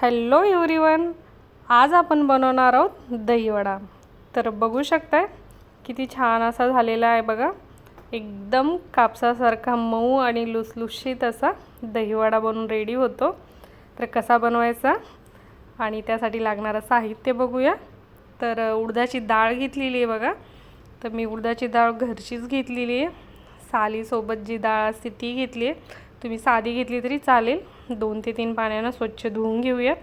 Hello everyone आज आपण बनवणार आहोत दहीवडा. तर बघू शकताय किती छान असा झालेला आहे बघा. एकदम कापसासारखा मऊ आणि लुसलुशीत असा दहीवडा बनून रेडी होतो. तर कसा बनवायचा? आणि त्यासाठी लागणारं साहित्य बघूया. तर उडदाची डाळ घेतलेली आहे बघा. तर मी उडदाची डाळ घरचीच घेतलेली आहे. सालीसोबत जी डाळ असते ती घेतली आहे. तुम्ही साधी घेतली तरी चालेल. दोन ते तीन पाण्यानं स्वच्छ धुवून घेऊयात.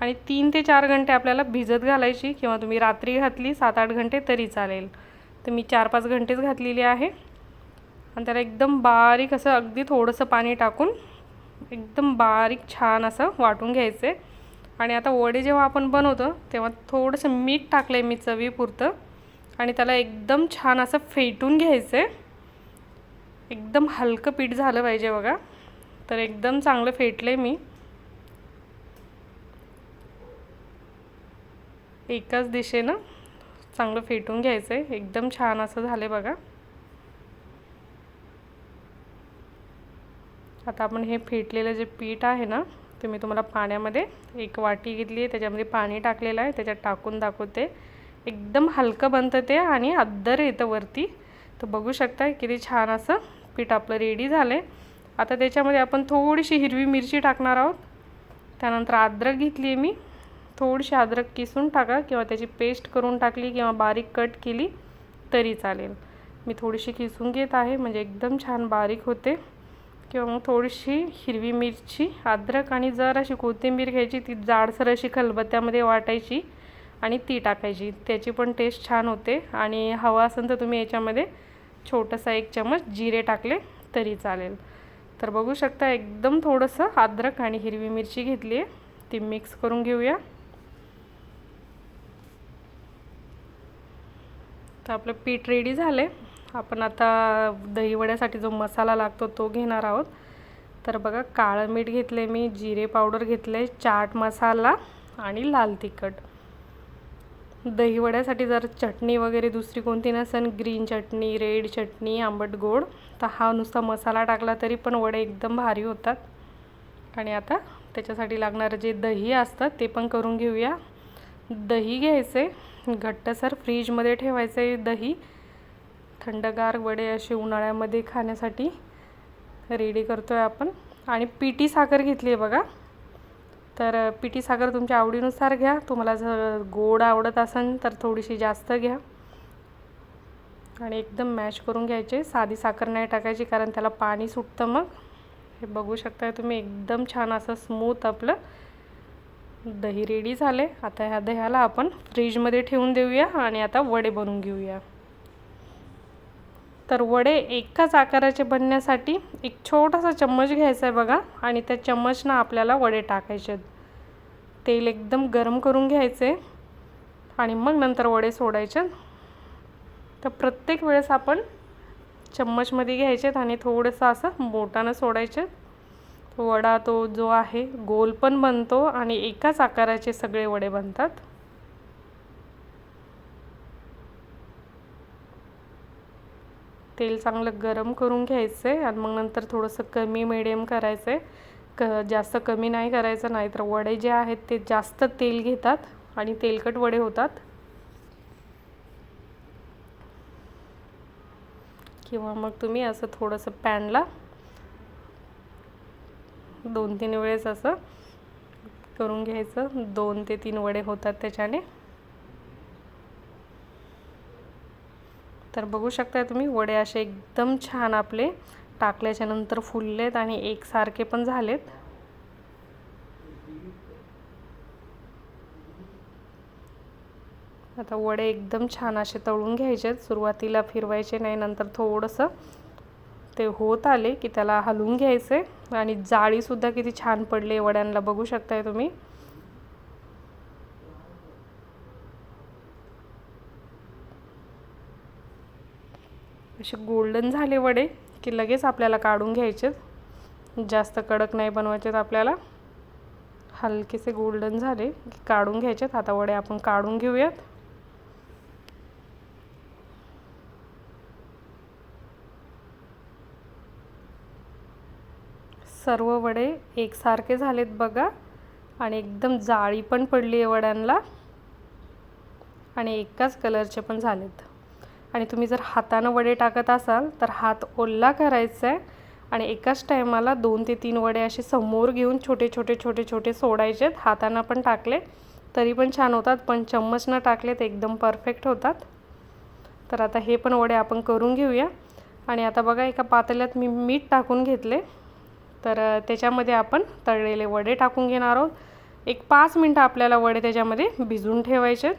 आणि तीन ते चार घंटे आपल्याला भिजत घालायची किंवा तुम्ही रात्री घातली सात आठ घंटे तरी चालेल. तर मी चार पाच घंटेच घातलेली आहे. आणि त्याला एकदम बारीक असं अगदी थोडंसं पाणी टाकून एकदम बारीक छान असं वाटून घ्यायचं आहे आणि आता वडे जेव्हा आपण बनवतो तेव्हा थोडंसं मीठ टाकलं आहे मी चवीपुरतं. आणि त्याला एकदम छान असं फेटून घ्यायचं आहे एकदम हलकं पीठ झालं पाहिजे बघा. तर एकदम चांगलं फेटलं आहे मी. एकाच दिशेनं चांगलं फेटून घ्यायचं आहे एकदम छान असं झालं आहे बघा. आता आपण हे फेटलेलं जे पीठ आहे ना ते मी तुम्हाला पाण्यामध्ये एक वाटी घेतली आहे त्याच्यामध्ये पाणी टाकलेलं आहे त्याच्यात टाकून दाखवते. एकदम हलकं बनतं ते आणि अद्दर येतं वरती. तर बघू शकता किती छान असं पीठ आपलं रेडी झालं आहे आता त्याच्यामध्ये आपण थोडीशी हिरवी मिरची टाकणार आहोत. त्यानंतर अद्रक घेतली आहे मी. थोडीशी अद्रक किसून टाका किंवा त्याची पेस्ट करून टाकली किंवा बारीक कट केली तरी चालेल. मी थोडीशी किसून घेत आहे म्हणजे एकदम छान बारीक होते. किंवा मग थोडीशी हिरवी मिरची अद्रक आणि जर अशी कोथिंबीर घ्यायची ती जाडसर अशी खलबत्त्यामध्ये वाटायची आणि ती टाकायची. त्याची पण टेस्ट छान होते आणि हवा असेल तर तुम्ही याच्यामध्ये छोटासा एक चमच जिरे टाकले तरी चालेल. तर बघू शकता एकदम थोडंसं अद्रक आणि हिरवी मिरची घेतली आहे. ती मिक्स करून घेऊया. तर आपलं पीठ रेडी झालं आहे आपण आता दहीवड्यासाठी जो मसाला लागतो तो घेणार आहोत. तर बघा काळं मीठ घेतलं आहे मी जिरे पावडर घेतलं चाट मसाला आणि लाल तिखट. दहीवड्यासाठी जर चटणी वगैरे दुसरी कोणती नसेल ग्रीन चटणी रेड चटणी आंबट गोड तर हा नुसता मसाला टाकला तरी पण वडे एकदम भारी होतात. आणि आता त्याच्यासाठी लागणारं जे दही असतं ते पण करून घेऊया. दही घ्यायचे घट्टसर फ्रीजमध्ये ठेवायचे दही. थंडगार वडे असे उन्हाळ्यामध्ये खाण्यासाठी रेडी करतो आहे आपण. आणि पिठी साखर घेतली आहे बघा. तर पिठी साखर तुमच्या आवडीनुसार घ्या. तुम्हाला जर गोड आवडत असेल तर थोडीशी जास्त घ्या. आणि एकदम मॅश करून घ्यायचे. साधी साखर नाही टाकायची कारण त्याला पाणी सुटतं मग. हे बघू शकता तुम्ही एकदम छान असं स्मूथ आपलं दही रेडी झाले. आता ह्या दह्याला आपण फ्रीजमध्ये ठेवून देऊया आणि आता वडे बनवून घेऊया. तर वडे एकाच आकाराचे बनण्यासाठी एक छोटासा चम्मच घ्यायचा आहे बघा. आणि त्या चम्मचनं आपल्याला वडे टाकायचे आहेत. तेल एकदम गरम करून घ्यायचे. आणि मग नंतर वडे सोडायचे तर प्रत्येक वेळेस आपण चम्मचमध्ये घ्यायचेत आणि थोडंसं असं बोटानं सोडायचे वडा तो जो आहे गोल पण बनतो आणि एकाच आकाराचे सगळे वडे बनतात. तेल चांगलं गरम करून घ्यायचं आहे आणि मग नंतर थोडंसं कमी मिडियम करायचं आहे क जास्त कमी नाही करायचं नाही तर वडे जे आहेत ते जास्त तेल घेतात आणि तेलकट वडे होतात. किंवा मग तुम्ही असं थोडंसं पॅनला दोन तीन वेळेस असं करून घ्यायचं. दोन ते तीन वडे होतात त्याच्याने. तर बघू शकता तुम्ही वडे असे एकदम छान आपले टाकल्याच्या नंतर फुललेत आणि एकसारखे पण झालेत. आता वडे एकदम छान असे तळून घ्यायचे सुरुवातीला फिरवायचे नाही नंतर थोडंसं ते होत आले की त्याला हलवून घ्यायचे. आणि जाळीसुद्धा किती छान पडले वड्यांना बघू शकताय तुम्ही. असे गोल्डन झाले वडे की लगेच आपल्याला काढून घ्यायचे. जास्त कडक नाही बनवायचेत आपल्याला. हलकेसे गोल्डन झाले की काढून घ्यायचेत. आता वडे आपण काढून घेऊयात. सर्व वडे एकसारखे झालेत बघा. आणि एकदम जाळी पण पडली आहे वड्यांना आणि एकाच कलरचे पण झालेत. आणि तुम्ही जर हातानं वडे टाकत असाल तर हात ओल्ला करायचा आहे आणि एकाच टायमाला दोन ते तीन वडे असे समोर घेऊन छोटे छोटे छोटे छोटे सोडायचे आहेत. हातानं पण टाकले तरी पण छान होतात पण चम्मचनं टाकले तर एकदम परफेक्ट होतात. तर आता हे पण वडे आपण करून घेऊया. आणि आता बघा एका पातेल्यात मी मीठ टाकून घेतले. तर त्याच्यामध्ये आपण तळलेले वडे टाकून घेणार आहोत. एक पाच मिनटं आपल्याला वडे त्याच्यामध्ये भिजून ठेवायचे आहेत.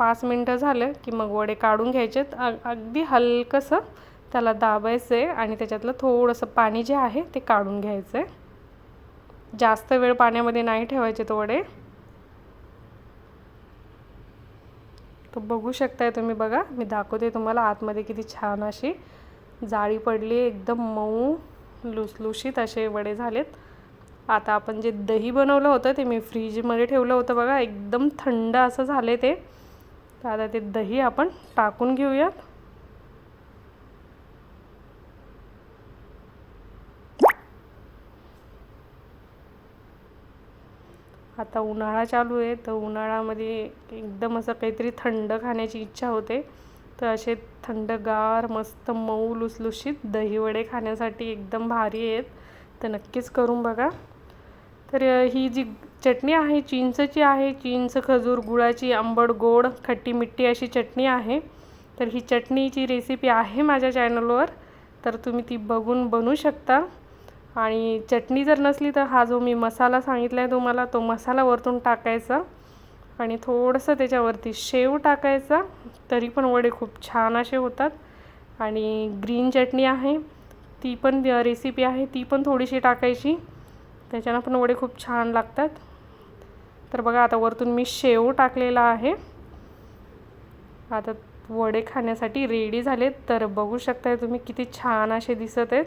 पाच मिनटं झालं की मग वडे काढून घ्यायचेत. अगदी हलकंसं त्याला दाबायचं आहे आणि त्याच्यातलं थोडंसं पाणी जे आहे ते काढून घ्यायचं आहे जास्त वेळ पाण्यामध्ये नाही ठेवायचे तो वडे. तो बघू शकताय तुम्ही बघा. मी दाखवते तुम्हाला आतमध्ये किती छान अशी जाळी पडली एकदम मऊ लुसलुशीत असे वडे झालेत. आता आपण जे दही बनवलं होतं ते मी फ्रीजमध्ये ठेवलं होतं बघा. एकदम थंड असं झाले ते. तर आता ते दही आपण टाकून घेऊयात. आता उन्हाळा चालू आहे तर उन्हाळ्यामध्ये एकदम असं काहीतरी थंड खाण्याची इच्छा होते. तर असे थंडगार मस्त मऊ लुसलुशीत दहीवडे खाण्यासाठी एकदम भारी आहेत. तर नक्कीच करून बघा. तर ही जी चटणी आहे चिंचची आहे चिंच खजूर गुळाची आंबट गोड खट्टी मिठ्ठी अशी चटणी आहे. तर ही चटणीची रेसिपी आहे माझ्या चॅनलवर तर तुम्ही ती बघून बनवू शकता. आणि चटणी जर नसली तर हा जो मी मसाला सांगितला आहे तुम्हाला तो मसाला वरतून टाकायचा. आणि थोडंसं त्याच्यावरती शेव टाकायचा. तरी पण वडे खूप छान असे होतात. आणि ग्रीन चटणी आहे. ती पण रेसिपी आहे. ती पण थोडीशी टाकायची. त्याच्यानं पण वडे खूप छान लागतात. तर बघा आता वरतून मी शेव टाकलेला आहे. आता वडे खाण्यासाठी रेडी झालेत. तर बघू शकताय तुम्ही किती छान असे दिसत आहेत.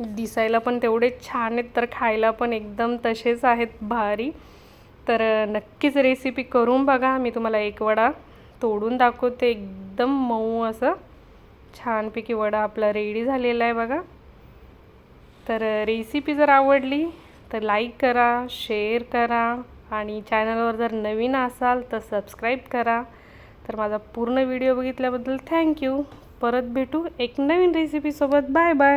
दिसायला पण तेवढे छान आहेत तर खायला पण एकदम तसेच आहेत भारी. तर नक्कीच रेसिपी करून बघा. मी तुम्हाला एक वडा तोडून दाखवते. एकदम मऊ असं. छानपैकी वडा आपला रेडी झालेला आहे बघा. तर रेसिपी जर आवडली तर लाईक करा शेअर करा आणि चॅनलवर जर नवीन असाल तर सबस्क्राईब करा. तर माझा पूर्ण व्हिडिओ बघितल्याबद्दल थँक्यू परत भेटू एक नवीन रेसिपीसोबत बाय बाय